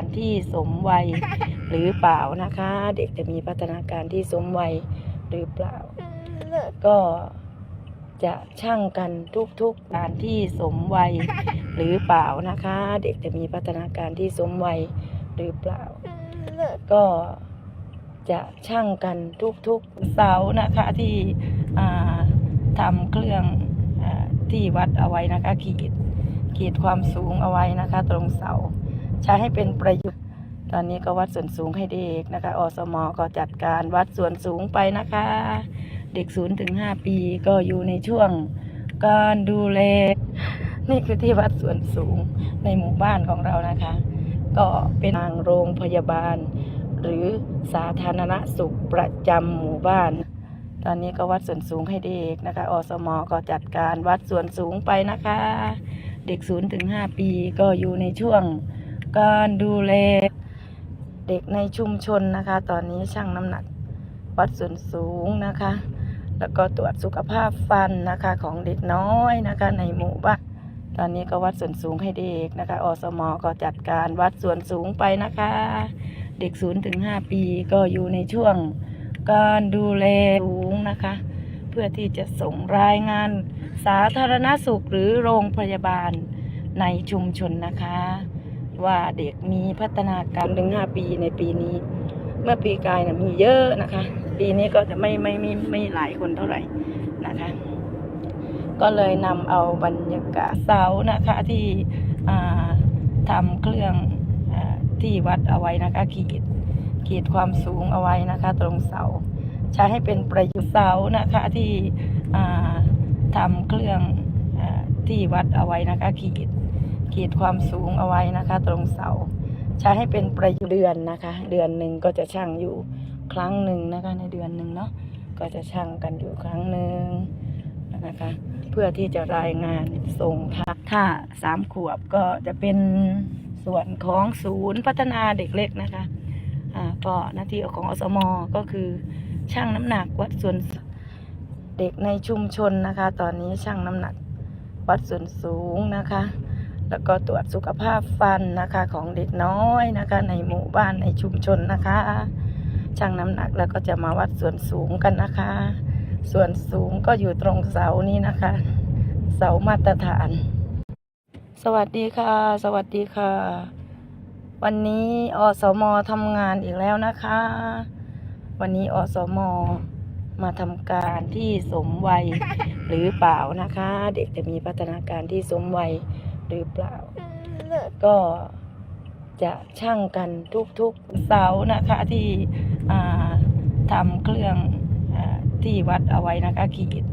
การที่สมวัยหรือเปล่านะคะ เด็กจะมีพัฒนาการที่สมวัยหรือเปล่า ก็จะช่างกันทุกๆการที่สมวัยหรือเปล่านะคะ เด็กจะมีพัฒนาการที่สมวัยหรือเปล่า ก็จะช่างกันทุกๆเสานะคะที่ทำเครื่องอที่วัดเอาไว้นะคะขีดขีดความสูงเอาไว้นะคะ ตรงเสา ใช้ให้เป็นประโยชน์ตอนนี้ก็วัดส่วนสูงให้เด็กนะคะ อสมก็จัดการวัดส่วนสูงไปนะคะ เด็ก0ถึง5ปีก็อยู่ในช่วงการดูแล นี่คือที่วัดส่วนสูงในหมู่บ้านของเรานะคะ ก็เป็นทางโรงพยาบาล หรือสาธารณสุขประจำหมู่บ้าน ตอนนี้ก็วัดส่วนสูงให้เด็กนะคะ อสมก็จัดการวัดส่วนสูงไปนะคะ เด็ก0ถึง5ปีก็อยู่ในช่วง การดูแลเด็กในชุมชนนะคะ ตอนนี้ชั่งน้ำหนักวัดส่วนสูงนะคะ แล้วก็ตรวจสุขภาพฟันนะคะของเด็กน้อยนะคะ ในหมู่บ้านตอนนี้ก็วัดส่วนสูงให้เด็กนะคะ อสมก็จัดการวัดส่วนสูงไปนะคะ เด็ก0ถึง5ปีก็อยู่ในช่วงการดูแลสูงนะคะ เพื่อที่จะส่งรายงานสาธารณสุขหรือโรงพยาบาลในชุมชนนะคะ ว่าเด็กมีพัฒนาการถึง5ปีในปีนี้ เมื่อปีกายนี่ยมีเยอะนะคะ ปีนี้ก็จะไม่ไม่ไม่ไม่หลายคนเท่าไหร่นะคะ ก็เลยนำเอาบรรยากาศเสานะคะที่ทำเครื่องอที่วัดเอาไว้นะคะขีดขีดความสูงเอาไว้นะคะ ตรงเสาใช้ให้เป็นประโยชน์เสานะคะที่ทำเครื่องอที่วัดเอาไว้นะคะขีด ขีดความสูงเอาไว้นะคะ ตรงเสา ใช้ให้เป็นประยชน์เดือนนะคะ เดือนหนึ่งก็จะช่างอยู่ครั้งหนึ่งนะคะ ในเดือนหนึ่งเนาะก็จะช่างกันอยู่ครั้งหนึ่งนะคะ เพื่อที่จะรายงานส่งถ้าถ้าสามขวบก็จะเป็นส่วนของศูนย์พัฒนาเด็กเล็กนะคะอ่าก็หน้าที่ของอสมก็คือช่างน้ำหนักวัดส่วนเด็กในชุมชนนะคะ ตอนนี้ช่างน้ำหนักวัดส่วนสูงนะคะ แล้วก็ตรวจสุขภาพฟันนะคะของเด็กน้อยนะคะ ในหมู่บ้านในชุมชนนะคะช่างน้ำหนักแล้วก็จะมาวัดส่วนสูงกันนะคะ ส่วนสูงก็อยู่ตรงเสานี้นะคะ เสามาตรฐาน สวัสดีค่ะ สวัสดีค่ะ วันนี้อสมทำงานอีกแล้วนะคะ วันนี้อสมมาทำการที่สมวัยหรือเปล่านะคะ เด็กจะมีพัฒนาการที่สมวัย หรือเปล่า ก็จะช่างกันทุกๆเสานะคะที่อ่าทำเครื่องอาที่วัดเอาไว้นะคะขีด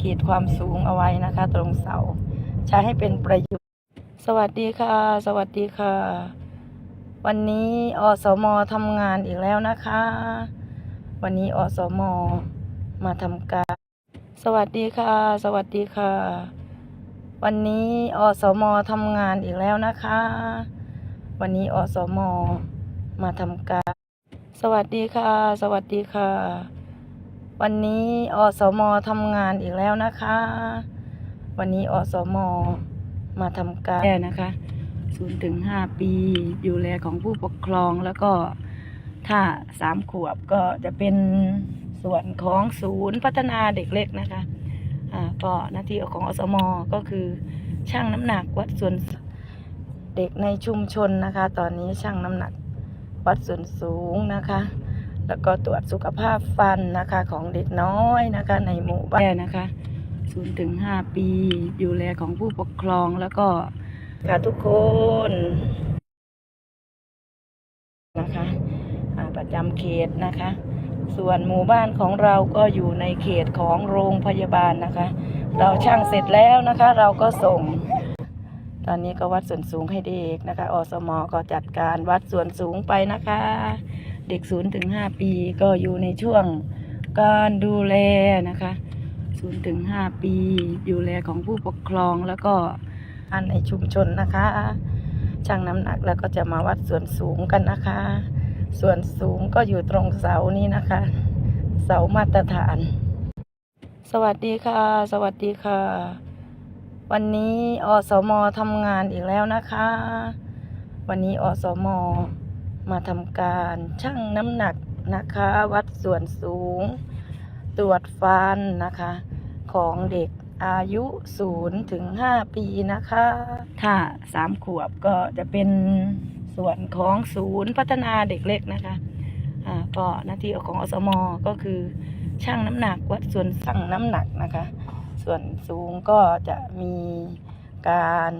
ขีดความสูงเอาไว้นะคะ ตรงเสา ใช้ให้เป็นประโยชน์ สวัสดีค่ะ สวัสดีค่ะ วันนี้อสมทำงานอีกแล้วนะคะ วันนี้อสมมาทำการ สวัสดีค่ะ สวัสดีค่ะ วันนี้อสมทำงานอีกแล้วนะคะ วันนี้อสมมาทำการ สวัสดีค่ะ สวัสดีค่ะ วันนี้อสมทำงานอีกแล้วนะคะ วันนี้อสมมาทำการนะคะศูนย์ถึงห้าปี อยู่แลของผู้ปกครองแล้วก็ถ้าสามขวบก็จะเป็นส่วนของศูนย์พัฒนาเด็กเล็กนะคะ ก็หน้าที่ของอสมก็คือช่างน้ำหนักวัดส่วนเด็กในชุมชนนะคะ ตอนนี้ช่างน้ำหนักวัดส่วนสูงนะคะ แล้วก็ตรวจสุขภาพฟันนะคะของเด็กน้อยนะคะ ในหมู่บ้านนะคะ0ถึง5ปีอยู่แลของผู้ปกครองแล้วก็ค่ะทุกคนนะคะประจำเขตนะคะ ส่วนหมู่บ้านของเราก็อยู่ในเขตของโรงพยาบาลนะคะ เราช่างเสร็จแล้วนะคะ เราก็ส่ง ตอนนี้ก็วัดส่วนสูงให้เด็กนะคะ อสมก็จัดการวัดส่วนสูงไปนะคะ เด็ก0ถึง5ปีก็อยู่ในช่วงการดูแลนะคะ0ถึง5ปีอยู่แลของผู้ปกครองแล้วก็อันในชุมชนนะคะช่างน้ำหนักแล้วก็จะมาวัดส่วนสูงกันนะคะ ส่วนสูงก็อยู่ตรงเสานี้นะคะ เสามาตรฐาน สวัสดีค่ะ สวัสดีค่ะ วันนี้อสมทำงานอีกแล้วนะคะ วันนี้อสมมาทำการชั่งน้ำหนักนะคะ วัดส่วนสูง ตรวจฟันนะคะ ของเด็กอายุ0ถึง5ปีนะคะ ถ้า3ขวบก็จะเป็น ส่วนของศูนย์พัฒนาเด็กเล็กนะคะอ่าก็หน้าที่ของอสมก็คือชั่งน้ำหนักวัดส่วนสั่งน้ำหนักนะคะ ส่วนสูงก็จะมีการ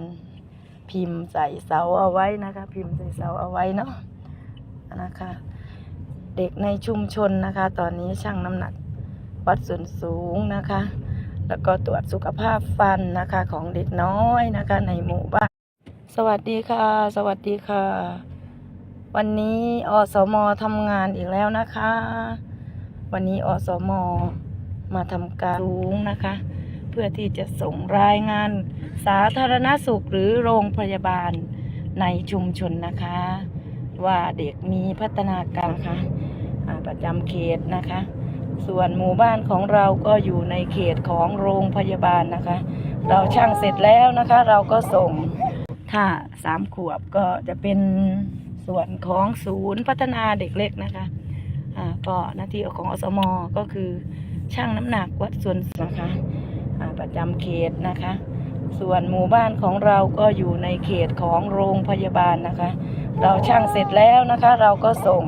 พิมพ์ใส่เสาเอาไว้นะคะ พิมพ์ใส่เสาเอาไว้เนาะนะคะ เด็กในชุมชนนะคะ ตอนนี้ชั่งน้ำหนักวัดส่วนสูงนะคะ แล้วก็ตรวจสุขภาพฟันนะคะของเด็กน้อยนะคะในหมู่บ้าน สวัสดีค่ะ สวัสดีค่ะ วันนี้อสมทำงานอีกแล้วนะคะ วันนี้อสมมาทำการสูงนะคะ เพื่อที่จะส่งรายงานสาธารณสุขหรือโรงพยาบาลในชุมชนนะคะ ว่าเด็กมีพัฒนาการะคะอ่าประจำเขตนะคะ ส่วนหมู่บ้านของเราก็อยู่ในเขตของโรงพยาบาลนะคะ เราช่างเสร็จแล้วนะคะ เราก็ส่ง ถ้าสามขวบก็จะเป็นส่วนของศูนย์พัฒนาเด็กเล็กนะคะอ่าก็หน้าที่ของอสมก็คือชั่งน้ำหนักวัดส่วนนะคะอ่าประจำเขตนะคะ ส่วนหมู่บ้านของเราก็อยู่ในเขตของโรงพยาบาลนะคะ เราช่างเสร็จแล้วนะคะ เราก็ส่ง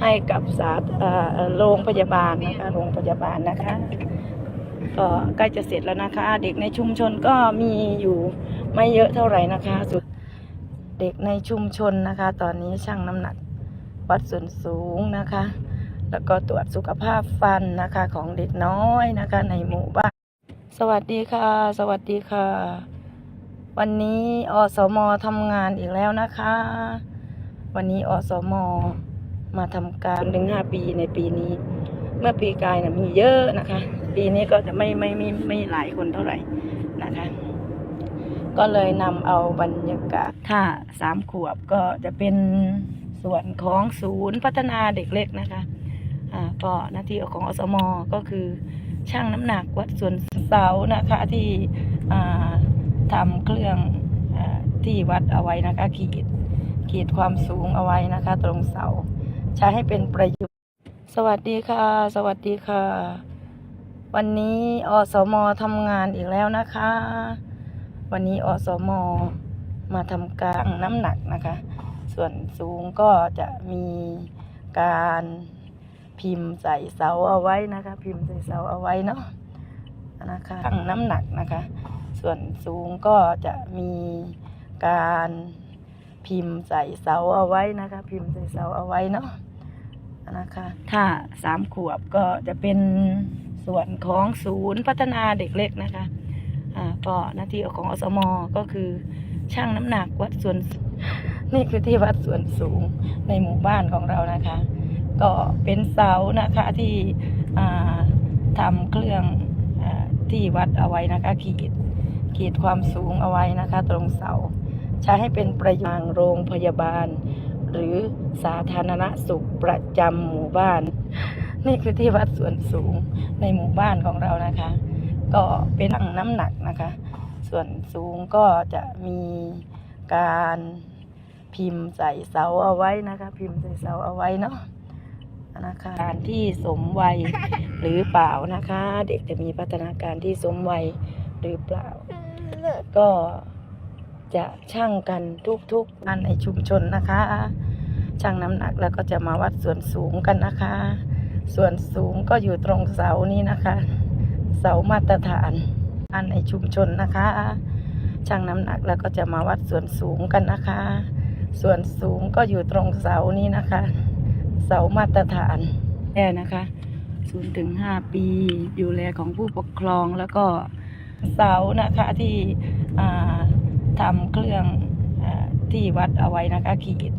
ให้กับสาเอ่อเอ่อโรงพยาบาลนะคะโรงพยาบาลนะคะ ก็ใกล้จะเสร็จแล้วนะคะ เด็กในชุมชนก็มีอยู่ไม่เยอะเท่าไหร่นะคะสุดเด็กในชุมชนนะคะ ตอนนี้ชั่งน้ำหนักวัดส่วนสูงนะคะ แล้วก็ตรวจสุขภาพฟันนะคะของเด็กน้อยนะคะ ในหมู่บ้าน สวัสดีค่ะ สวัสดีค่ะ วันนี้อสมทำงานอีกแล้วนะคะ วันนี้อสมมาทำการหนึ่งห้าปีในปีนี้ เมื่อปีกายนะมีเยอะนะคะ ปีนี้ก็จะไม่ไม่ไม่ไม่หลายคนเท่าไหร่นะคะ ก็เลยนำเอาบรรยากาศถ้าสามขวบก็จะเป็นส่วนของศูนย์พัฒนาเด็กเล็กนะคะอ่าก็หน้าที่ของอสมก็คือชั่งน้ำหนักวัดส่วนเสานะคะที่อ่าทำเครื่องอาที่วัดเอาไว้นะคะขีดขีดความสูงเอาไว้นะคะ ตรงเสา ใช้ให้เป็นประโยชน์ สวัสดีค่ะ สวัสดีค่ะ วันนี้อสมทำงานอีกแล้วนะคะ วันนี้อสมมาทำกางน้ำหนักนะคะ ส่วนสูงก็จะมีการพิมพ์ใส่เสาเอาไว้นะคะ พิมพ์ใส่เสาเอาไว้เนาะนะคะชั่งน้ำหนักนะคะ ส่วนสูงก็จะมีการพิมพ์ใส่เสาเอาไว้นะคะ พิมพ์ใส่เสาเอาไว้เนาะนะคะ ถ้าสามขวบก็จะเป็น ส่วนของศูนย์พัฒนาเด็กเล็กนะคะอ่าก็หน้าที่ของอสมก็คือชั่งน้ำหนักวัดส่วนนี่คือที่วัดส่วนสูงในหมู่บ้านของเรานะคะ ก็เป็นเสานะคะที่อ่าทำเครื่องอที่วัดเอาไว้นะคะขีดขีดความสูงเอาไว้นะคะ ตรงเสา ใช้ให้เป็นประยชน์โรงพยาบาล หรือสาธารณสุขประจำหมู่บ้าน นี่คือที่วัดส่วนสูงในหมู่บ้านของเรานะคะ ก็เป็นชั่งน้ำหนักนะคะ ส่วนสูงก็จะมีการพิมพ์ใส่เสาเอาไว้นะคะ พิมพ์ใส่เสาเอาไว้เนาะนะคะการที่สมวัยหรือเปล่านะคะ เด็กจะมีพัฒนาการที่สมวัยหรือเปล่า ก็จะช่างกันทุกๆอันในชุมชนนะคะ ช่างน้ำหนักแล้วก็จะมาวัดส่วนสูงกันนะคะ ส่วนสูงก็อยู่ตรงเสานี้นะคะ เสามาตรฐานอันในชุมชนนะคะช่างน้ำหนักแล้วก็จะมาวัดส่วนสูงกันนะคะ ส่วนสูงก็อยู่ตรงเสานี้นะคะ เสามาตรฐานแค่นะคะ0ถึง5ปีอยู่แลของผู้ปกครองแล้วก็เสานะคะที่ทำเครื่องอที่วัดเอาไว้นะคะขีด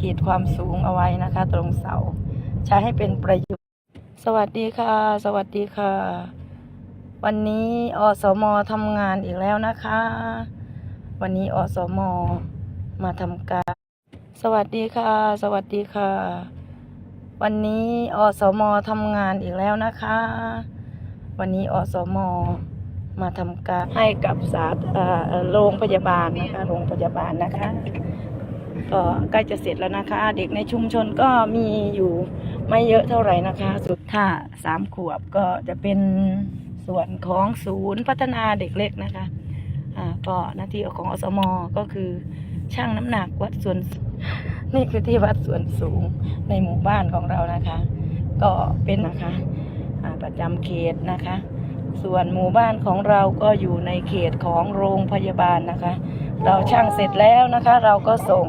ขีดความสูงเอาไว้นะคะ ตรงเสา ใช้ให้เป็นประโยชน์ สวัสดีค่ะ สวัสดีค่ะ วันนี้อสมทำงานอีกแล้วนะคะ วันนี้อสมมาทำการ สวัสดีค่ะ สวัสดีค่ะ วันนี้อสมทำงานอีกแล้วนะคะ วันนี้อสมมาทำการให้กับสาเอ่อเอ่อโรงพยาบาลนะคะโรงพยาบาลนะคะ ก็ใกล้จะเสร็จแล้วนะคะ เด็กในชุมชนก็มีอยู่ไม่เยอะเท่าไหร่นะคะ สุดถ้าสามขวบก็จะเป็นส่วนของศูนย์พัฒนาเด็กเล็กนะคะอ่าก็หน้าที่ของอสมก็คือช่างน้ำหนักวัดส่วนนี่คือที่วัดส่วนสูงในหมู่บ้านของเรานะคะ ก็เป็นนะคะอ่าประจำเขตนะคะ ส่วนหมู่บ้านของเราก็อยู่ในเขตของโรงพยาบาลนะคะ เราช่างเสร็จแล้วนะคะ เราก็ส่ง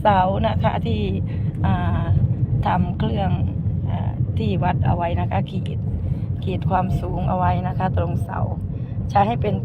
เสานะคะที่ทำเครื่องอที่วัดเอาไว้นะคะขีดขีดความสูงเอาไว้นะคะ ตรงเสา ใช้ให้เป็น